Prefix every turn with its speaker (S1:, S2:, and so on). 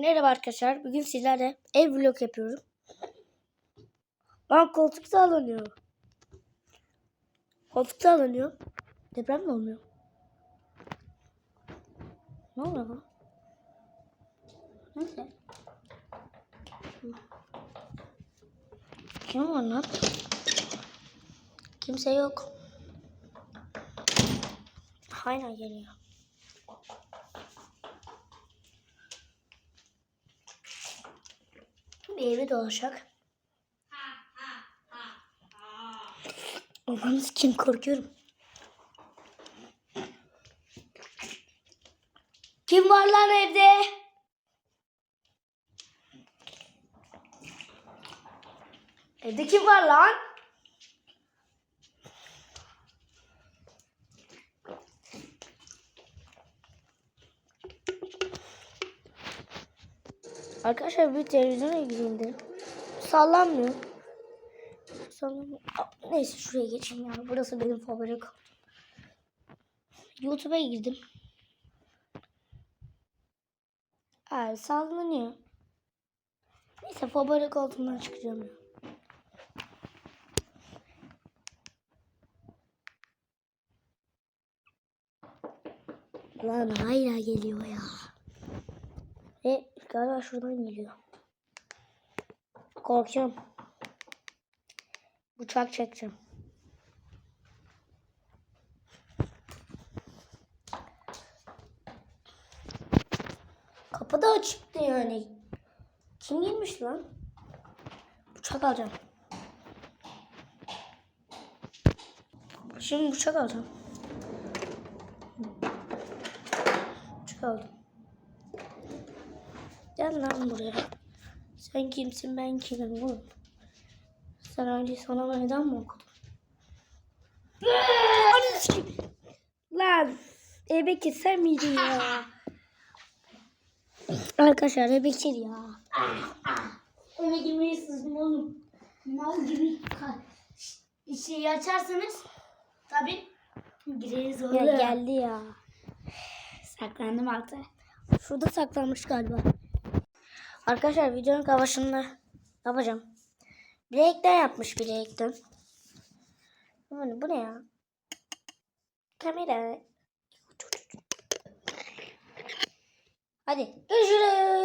S1: merhaba arkadaşlar. Bugün sizlerle ev vlog yapıyorum. Lan koltuk sallanıyor. Koltuk sallanıyor. Deprem mi oluyor? Ne oluyor lan? Neyse. Kim var lan? Kimse yok. Hala geliyor. Bir evi dolaşak. Oğlum kim korkuyorum. Kim var lan evde? Evde kim var lan? Arkadaşlar bir televizyona ilgiliydi. Sallanmıyor. Sallanmıyor. Neyse şuraya geçeyim ya. Burası benim favori. YouTube'a girdim. Aa, sallanıyor. Neyse favori koltuğumdan çıkacağım ya. Lan hala geliyor ya. Ve galiba şuradan geliyor. Korkuyorum. Bıçak çekeceğim. Kapı da açıktı yani. Kim girmiş lan? Bıçak alacağım. Şimdi bıçak alacağım. Bıçak aldım. Gel lan buraya. Sen kimsin ben kimim oğlum? Sen önce sana meydan mı okudun? Lan Ebekir sen miydin ya? Arkadaşlar Ebekir ya.
S2: Ona girmeyi sızdım oğlum. Mal gibi bir şey açarsanız tabi gireriz
S1: Ya
S2: oraya.
S1: geldi ya.
S2: Saklandım altta.
S1: Şurada saklanmış galiba. Arkadaşlar videonun başında yapacağım. Break'ten yapmış ne, bu ne ya? Kamera. Hadi görüşürüz.